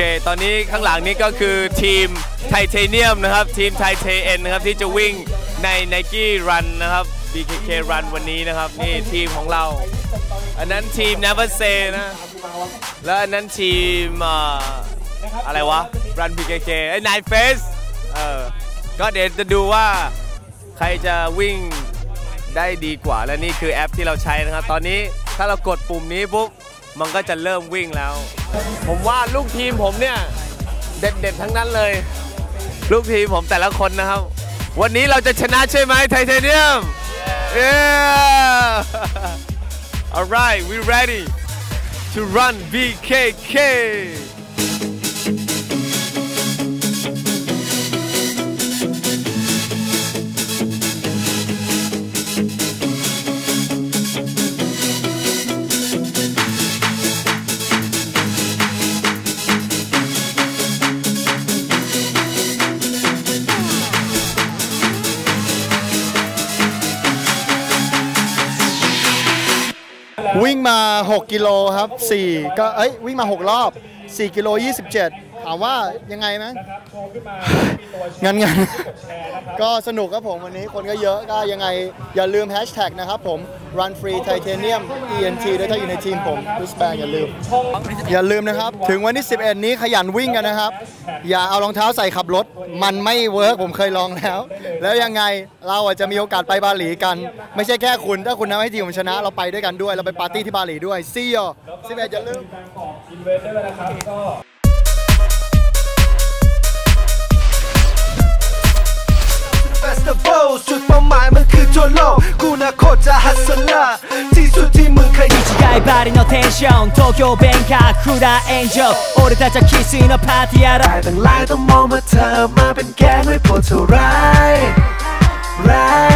ค ตอนนี้ข้างหลังนี้ก็คือทีมไทเทเนียมนะครับ ทีมไทเทเอ็นนะครับที่จะวิ่งใน Nike Run นนะครับ BKK Run วันนี้นะครับ นี่ทีมของเรา อันนั้นทีม Never Say นะ แล้วอันนั้นทีมออะไรวะ Run BKK ไอ้ Nine Face เออก็เดี๋ยวจะดูว่าใครจะวิ่งได้ดีกว่าและนี่คือแอปที่เราใช้นะครับ ตอนนี้ถ้าเรากดปุ่มนี้ปุ๊บ มันก็จะเริ่มวิ่งแล้ว ผมว่าลูกทีมผมเนี่ย เด็ดๆทั้งนั้นเลย ลูกทีมผมแต่ละคนนะครับ วันนี้เราจะชนะใช่ไหมไทเทเนียม yeah alright we ready to run BKK วิ่งมา 6 กิโลครับ4ก็เอ้ยวิ่งมา 6 รอบ 4 กิโล 27 ถามว่ายังไงไหมงันงันๆก็สนุกครับผมวันนี้คนก็เยอะก็ยังไงอย่าลืมแฮชแท็กนะครับผม Run Free Titanium ENT ด้วยถ้าอยู่ในทีมผมพุสแบงอย่าลืม อย่าลืมนะครับ ถึงวันที่ 11 นี้ขยันวิ่งกันนะครับ อย่าเอารองเท้าใส่ขับรถ มันไม่เวิร์กผมเคยลองแล้ว แล้วยังไงเราอาจจะมีโอกาสไปบาหลีกัน ไม่ใช่แค่คุณ ถ้าคุณทำให้ทีมผมชนะ เราไปด้วยกันด้วย เราไปปาร์ตี้ที่บาหลีด้วยซีโอ11อย่าลืม ทั่วโลก กูนะโคตรจะฮัสซลาที่สุดที่มึงเคยอยู่ 違いバリのテンション東京弁かクラエンジョ俺たちはキスのパーティーやろ แต่ตั้งหลายต้องมองมาเธอมาเป็นแกงไม่ปวดเท่าไรไร